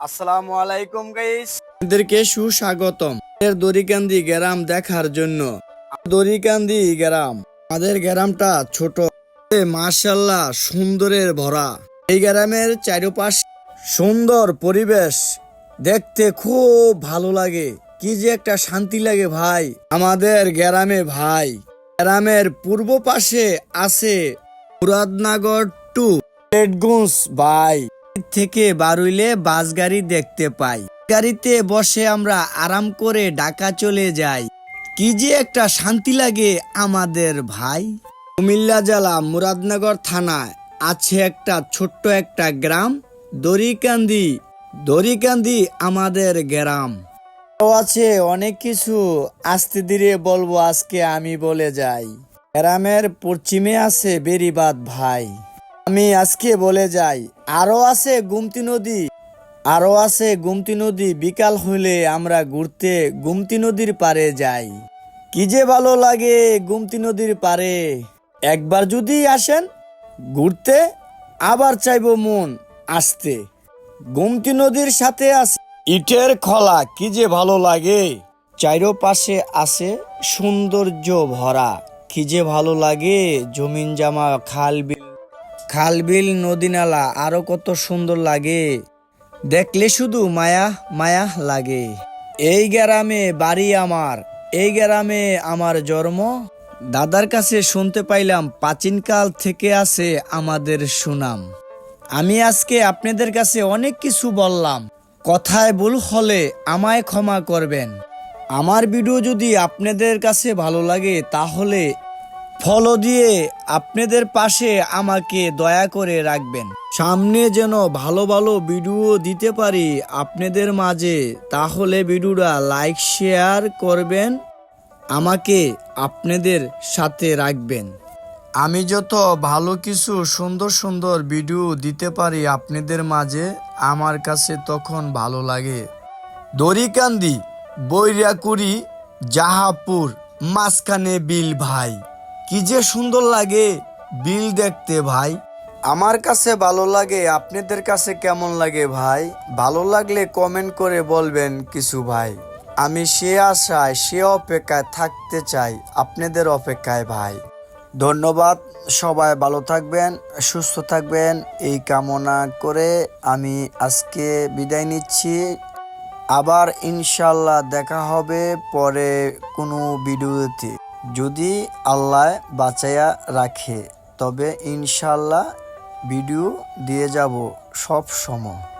আসসালামু আলাইকুম গাইস আপনাদেরকে সুস্বাগতম। আমাদের দড়িকান্দি গ্রাম দেখার জন্য। দড়িকান্দি গ্রাম। আমাদের গ্রামটা ছোট। মার্শাল্লাহ সুন্দরের ভরা। এই গ্রামের চারপাশ সুন্দর পরিবেশ। দেখতে খুব ভালো লাগে। কি যে একটা শান্তি লাগে ভাই। আমাদের গ্রামে ভাই। গ্রামের পূর্ব পাশে আছে মুরাদনগর টু। রেডগুন্স ভাই। থেকে বারুইলে বাস গাড়ি দেখতে পাই। গাড়িতে বসে আমরা আরাম করে ঢাকা চলে যাই। কি যে একটা শান্তি লাগে আমাদের ভাই। কুমিল্লা জেলা মুরাদনগর থানায় আছে একটা ছোট্ট একটা গ্রাম, দড়িকান্দি। দড়িকান্দি আমাদের গ্রাম। আছে অনেক কিছু আস্তে ধীরে বলব আজকে আমি বলে যাই। গ্রামের পশ্চিমে আছে বেরিবাদ ভাই। আমি আজকে বলে যাই আরও আছে গুমতি নদী। আরও আছে গুমতি নদী, বিকাল হলে আমরা ঘুরতে গুমতি নদীর পারে যাই। কি যে ভালো লাগে গুমতি নদীর পারে একবার যদি আসেন, ঘুরতে আবার চাইব মন আসতে। গুমতি নদীর সাথে আছে ইটের খলা, কি যে ভালো লাগে। চাইরো পাশে আছে সৌন্দর্য ভরা, কি যে ভালো লাগে। জমিন জামা, খাল বিল খাল বিল নদী নালা আরও কত সুন্দর লাগে। দেখলে শুধু মায়া মায়া লাগে। এই গ্রামে বাড়ি আমার, এই গ্রামে আমার জন্ম। দাদার কাছে শুনতে পাইলাম প্রাচীনকাল থেকে আছে আমাদের সুনাম। আমি আজকে আপনাদের কাছে অনেক কিছু বললাম। কথায় ভুল হলে আমায় ক্ষমা করবেন। আমার ভিডিও যদি আপনাদের কাছে ভালো লাগে তাহলে ফলো দিয়ে আপনাদের পাশে আমাকে দয়া করে রাখবেন। সামনে যেন ভালো ভালো ভিডিও দিতে পারি আপনাদের মাঝে, তাহলে ভিডিওটা লাইক, শেয়ার করবেন, আমাকে আপনাদের সাথে রাখবেন। আমি যত ভালো কিছু সুন্দর সুন্দর ভিডিও দিতে পারি আপনাদের মাঝে, আমার কাছে তখন ভালো লাগে। দড়িকান্দি, বৈরাকুড়ি, জাহাপুর, মাঝখানে বিল ভাই। কি যে সুন্দর লাগে বিল দেখতে ভাই। আমার কাছে ভালো লাগে, আপনাদের কাছে কেমন লাগে ভাই? ভালো লাগলে কমেন্ট করে বলবেন কিছু ভাই। আমি সে আশায়, সে অপেক্ষায় থাকতে চাই, আপনাদের অপেক্ষায় ভাই। ধন্যবাদ, সবাই ভালো থাকবেন, সুস্থ থাকবেন। এই কামনা করে আমি আজকে বিদায় নিচ্ছি। আবার ইনশাল্লাহ দেখা হবে পরে কোনো ভিডিওতে। যদি আল্লাহ বাঁচাইয়া রাখে তবে ইনশাল্লাহ ভিডিও দিয়ে যাব সব সময়।